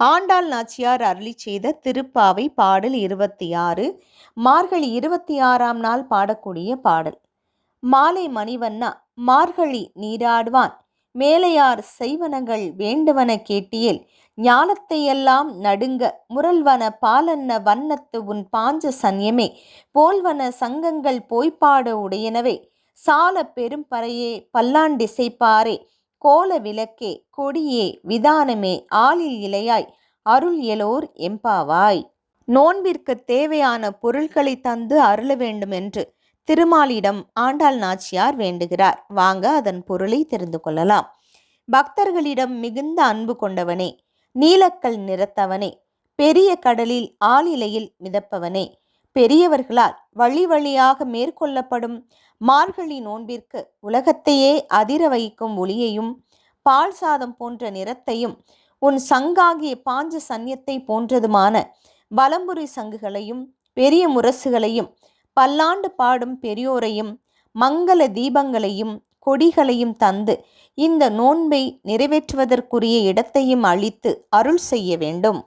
ஆண்டாள் நாச்சியார் அருளி செய்த திருப்பாவை பாடல் இருபத்தி ஆறு மார்கழி இருபத்தி ஆறாம் நாள் பாடக்கூடிய பாடல். மாலை மணிவண்ணா மார்கழி நீராடுவான் மேலையார் செய்வனங்கள் வேண்டுவன கேட்டியில் ஞானத்தையெல்லாம் நடுங்க முரல்வன பாலன்ன வண்ணத்து உன் பாஞ்ச சன்யமே போல்வன சங்கங்கள் போய்ப்பாட உடையனவே சால பெரும்பறையே பல்லாண்டிசைப்பாரே கோல விளக்கே கொடியே விதானமே ஆளில் இலையாய் அருள் எலோர் எம்பாவாய். நோன்பிற்கு தேவையான பொருள்களை தந்து அருள வேண்டும் என்று திருமாலிடம் ஆண்டாள் நாச்சியார் வேண்டுகிறார். வாங்க அதன் பொருளை தெரிந்து கொள்ளலாம். பக்தர்களிடம் மிகுந்த அன்பு கொண்டவனே நீலக்கல் நிறத்தவனே பெரிய கடலில் ஆளிலையில் மிதப்பவனே பெரியவர்களால் வழி வழியாக மேற்கொள்ளப்படும் மார்கழி நோன்பிற்கு உலகத்தையே அதிர வைக்கும் ஒளியையும் பால் சாதம் போன்ற நிறத்தையும் உன் சங்காகிய பாஞ்ச சன்யத்தை போன்றதுமான வலம்புரி சங்குகளையும் பெரிய முரசுகளையும் பல்லாண்டு பாடும் பெரியோரையும் மங்கள தீபங்களையும் கொடிகளையும் தந்து இந்த நோன்பை நிறைவேற்றுவதற்குரிய இடத்தையும் அளித்து அருள் செய்ய வேண்டும்.